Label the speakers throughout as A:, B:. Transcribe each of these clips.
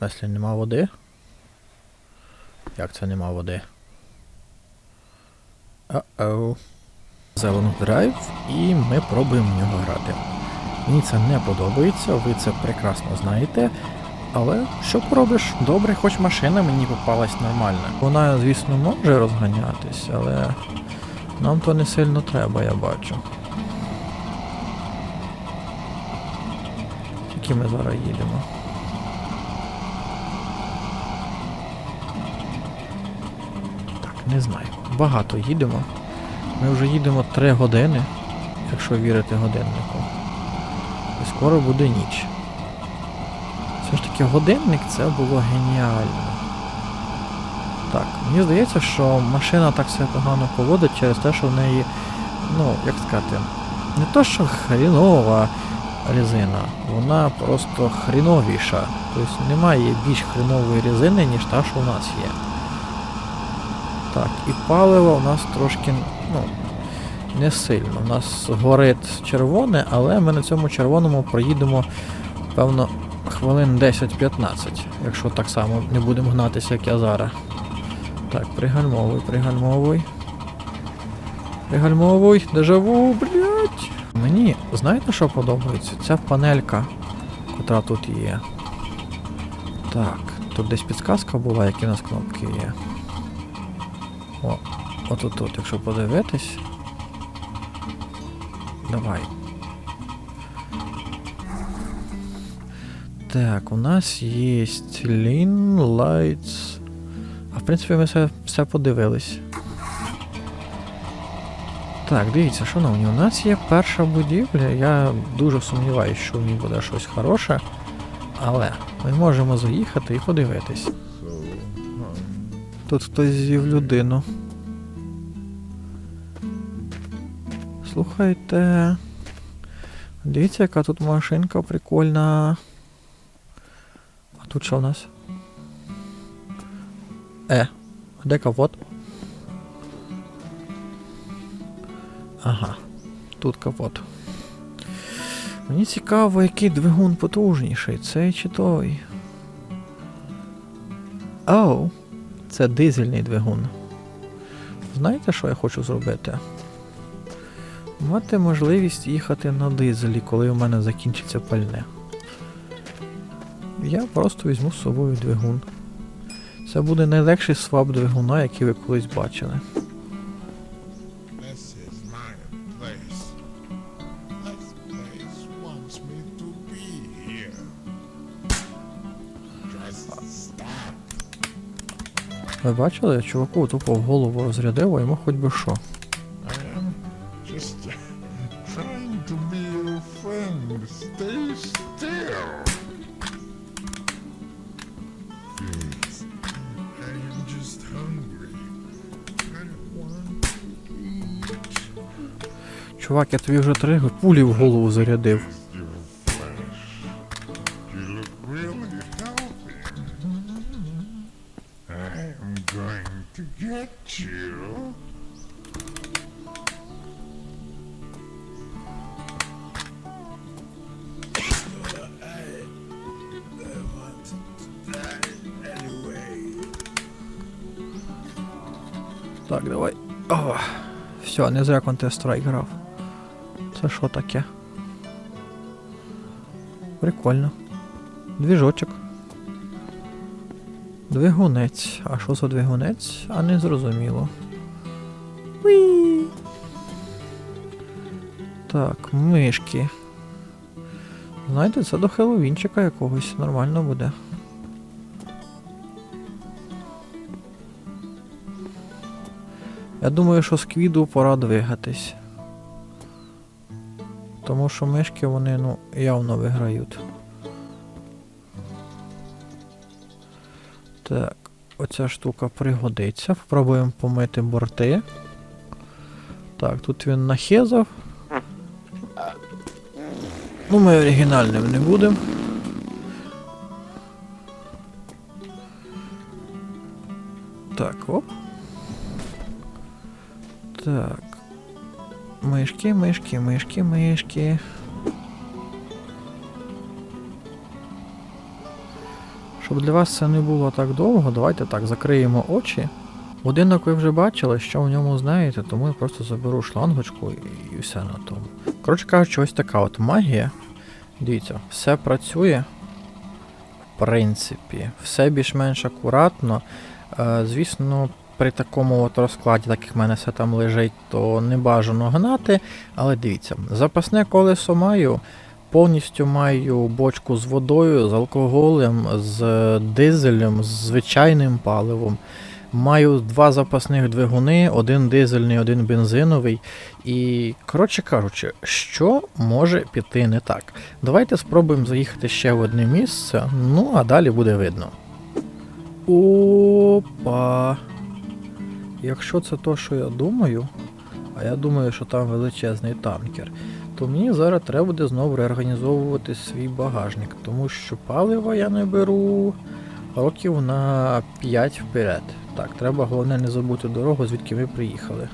A: смислі нема води? Як це нема води? Uh-oh. Зелений драйв, і ми пробуємо в нього грати. Мені це не подобається, ви це прекрасно знаєте. Але що поробиш? Добре, хоч машина мені попалась нормальна. Вона, звісно, може розганятись, але нам то не сильно треба, я бачу. Тільки ми зараз їдемо. Не знаю. Багато їдемо. Ми вже їдемо 3 години, якщо вірити годиннику. І скоро буде ніч. Все ж таки годинник це було геніально. Так, мені здається, що машина так себе погано поводить через те, що в неї, ну, як сказати, не то, що хрінова резина, вона просто хріновіша. Тобто немає більш хрінової резини, ніж та, що у нас є. Так, і паливо у нас трошки, ну, не сильно. У нас горить червоне, але ми на цьому червоному проїдемо, певно, хвилин 10-15, якщо так само не будемо гнатися, як я зараз. Так, пригальмовуй, пригальмовуй. Пригальмовуй, дежаву, блять. Мені, знаєте, що подобається? Ця панелька, котра тут є. Так, тут десь підсказка була, які у нас кнопки є. О, отут тут, якщо подивитись. Давай. Так, у нас є Lean Lights. А в принципі ми все, все подивились. Так, дивіться, шановні, у нас є перша будівля. Я дуже сумніваюся, що в ній буде щось хороше. Але ми можемо заїхати і подивитись. Тут хтось з'їв людину. Слухайте. Дивіться, яка тут машинка прикольна. А тут що у нас? Е, а де капот? Ага, тут капот. Мені цікаво, який двигун потужніший, цей чи той. Оу, це дизельний двигун. Знаєте, що я хочу зробити? Мати можливість їхати на дизелі, коли у мене закінчиться пальне. Я просто візьму з собою двигун. Це буде найлегший свап двигуна, який ви колись бачили. Ви бачили, чуваку тупо в голову розрядив, а йому хоч би що. Чувак, я тобі вже три пулі в голову зарядив. Так, давай. О, все, не зря Counter-Strike грав. Це що таке? Прикольно. Двіжочок. Двигунець. А що за двигунець? А не зрозуміло. Уі. Так, мишки. Знаєте, це до Хеллоуінчика якогось нормально буде. Я думаю, що сквіду пора двигатись. Тому що мишки вони ну, явно виграють. Так, оця штука пригодиться. Попробуємо помити борти. Так, тут він нахезав. Ну, ми оригінальним не будемо. Так, оп. Так. Мишки, мишки, мишки, мишки. Щоб для вас це не було так довго, давайте так, закриємо очі. Будинок ви вже бачили, що в ньому знаєте, тому я просто заберу шлангочку і, все на тому. Коротше кажучи, ось така от магія. Дивіться, все працює. В принципі, все більш-менш акуратно. Е, звісно, при такому от розкладі, так як в мене все там лежить, то не бажано гнати. Але дивіться, запасне колесо маю. Повністю маю бочку з водою, з алкоголем, з дизелем, з звичайним паливом. Маю два запасних двигуни, один дизельний, один бензиновий. І, коротше кажучи, що може піти не так? Давайте спробуємо заїхати ще в одне місце, ну а далі буде видно. Опа. Якщо це то, що я думаю, а я думаю, що там величезний танкер, то мені зараз треба буде знову реорганізовувати свій багажник, тому що палива я не беру років на 5 вперед. Так, треба головне не забути дорогу, звідки ми приїхали.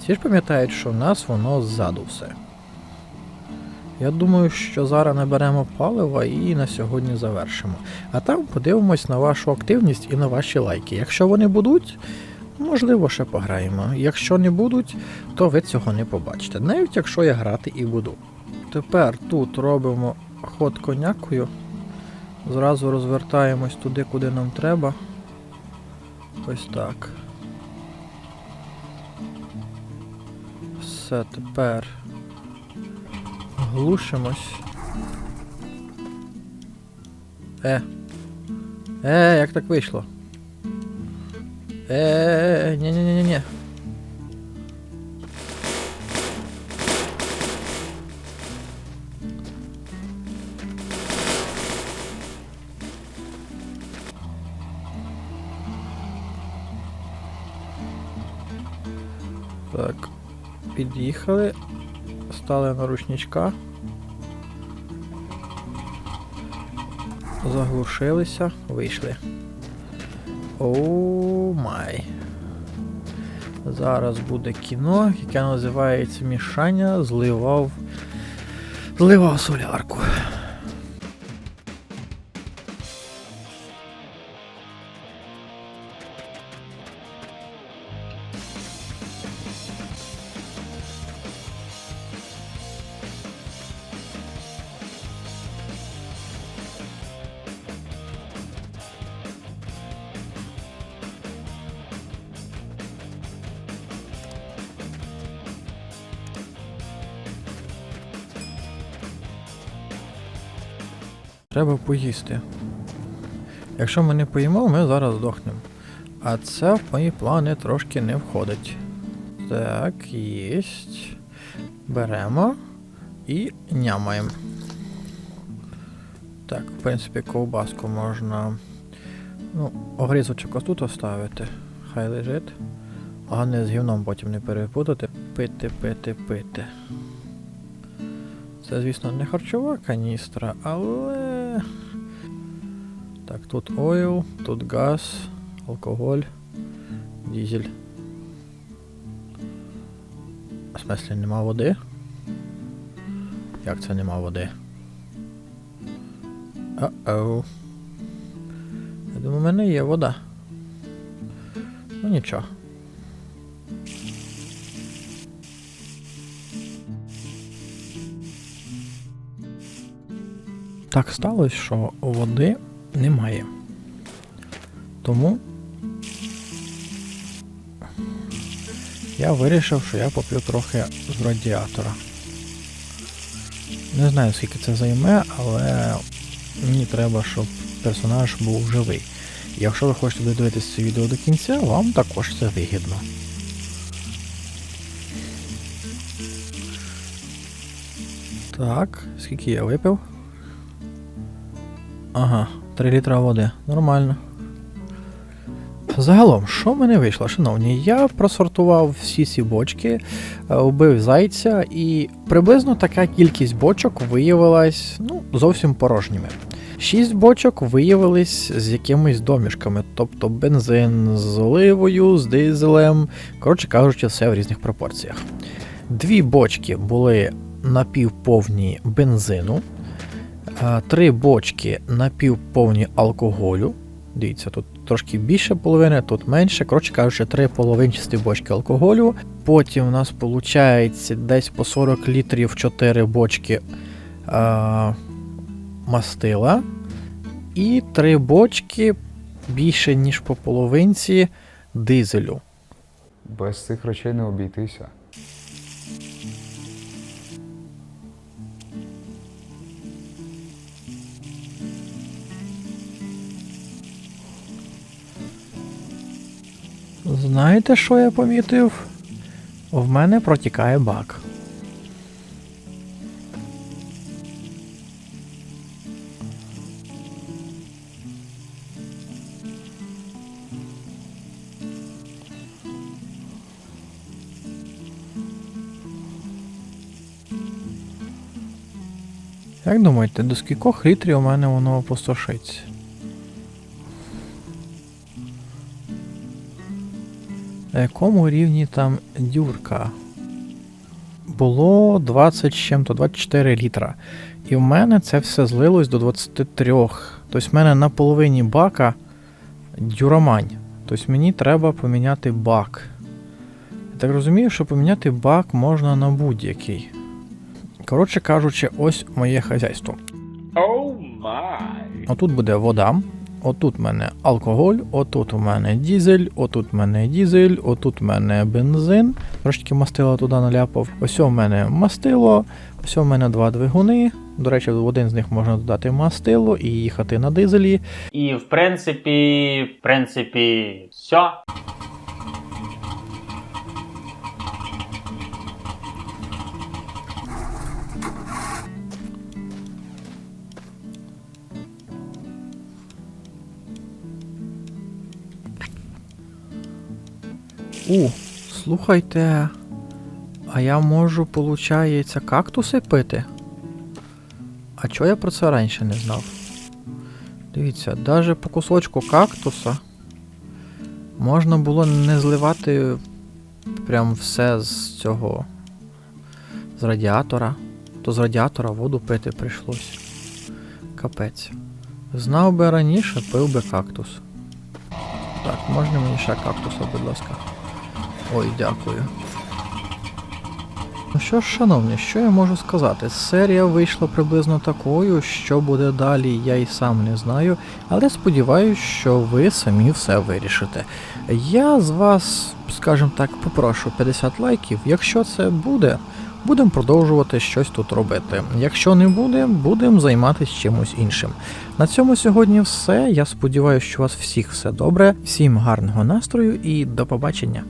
A: Всі ж пам'ятають, що в нас воно ззаду все. Я думаю, що зараз наберемо палива і на сьогодні завершимо. А там подивимось на вашу активність і на ваші лайки. Якщо вони будуть, можливо, ще пограємо. Якщо не будуть, то ви цього не побачите. Навіть якщо я грати і буду. Тепер тут робимо ход конякою. Зразу розвертаємось туди, куди нам треба. Ось так. Все, тепер глушимось. Е. Е, як так вийшло? Е, ні ні ні ні ні Так, під'їхали, стали на ручничка. Заглушилися, вийшли. Оу май. Зараз буде кіно, яке називається Мішання зливав. Зливав солярку. Треба поїсти. Якщо ми не поїмо, ми зараз здохнемо. А це в мої плани трошки не входить. Так, єсть. Беремо і нямаємо. Так, в принципі, ковбаску можна. Ну, огрізочок тут оставити. Хай лежить. А не з гівном потім не перепутати. Пити, пити, пити. Це, звісно, не харчова каністра, але. Так, тут ойл, тут газ, алкоголь, дізель. В смислі нема води? Як це нема води? А-оу. Я думаю, у мене є вода. Ну нічого. Так сталося, що води немає. Тому я вирішив, що я поп'ю трохи з радіатора. Не знаю, скільки це займе, але мені треба, щоб персонаж був живий. Якщо ви хочете додивитися це відео до кінця, вам також це вигідно. Так, скільки я випив? Ага, 3 літра води. Нормально. Загалом, що в мене вийшло, шановні? Я просортував всі ці бочки, е, вбив зайця, і приблизно така кількість бочок виявилась ну, зовсім порожніми. Шість бочок виявились з якимись домішками, тобто бензин з оливою, з дизелем, коротше кажучи, все в різних пропорціях. Дві бочки були напівповні бензину, Три бочки напівповні алкоголю. Дивіться, тут трошки більше половини, тут менше. Коротше кажучи, три половинчасті бочки алкоголю. Потім у нас виходить десь по 40 літрів 4 бочки е, мастила. І три бочки більше, ніж по половинці дизелю.
B: Без цих речей не обійтися.
A: Знаєте, що я помітив? В мене протікає бак. Як думаєте, до скількох літрів у мене воно опустошиться? На якому рівні там дюрка? Було 20 чим-то, 24 літра. І в мене це все злилось до 23. Тобто в мене на половині бака дюрамань. Тобто мені треба поміняти бак. Я так розумію, що поміняти бак можна на будь-який. Коротше кажучи, ось моє хазяйство. Отут буде вода, отут в мене алкоголь, отут у мене дізель, отут в мене дізель, отут в мене бензин. Трошки мастила туди наляпав. Ось у мене мастило, ось у мене два двигуни. До речі, в один з них можна додати мастило і їхати на дизелі.
C: І в принципі, в принципі, все.
A: У, слухайте. А я можу, получається, кактуси пити? А чого я про це раніше не знав? Дивіться, навіть по кусочку кактуса можна було не зливати прям все з цього. з радіатора. То з радіатора воду пити прийшлось. Капець. Знав би раніше, пив би кактус. Так, можна мені ще кактуса, будь ласка. Ой, дякую. Ну що ж, шановні, що я можу сказати? Серія вийшла приблизно такою, що буде далі, я і сам не знаю, але сподіваюся, що ви самі все вирішите. Я з вас, скажімо так, попрошу 50 лайків. Якщо це буде, будемо продовжувати щось тут робити. Якщо не буде, будемо займатися чимось іншим. На цьому сьогодні все. Я сподіваюся, що у вас всіх все добре. Всім гарного настрою і до побачення.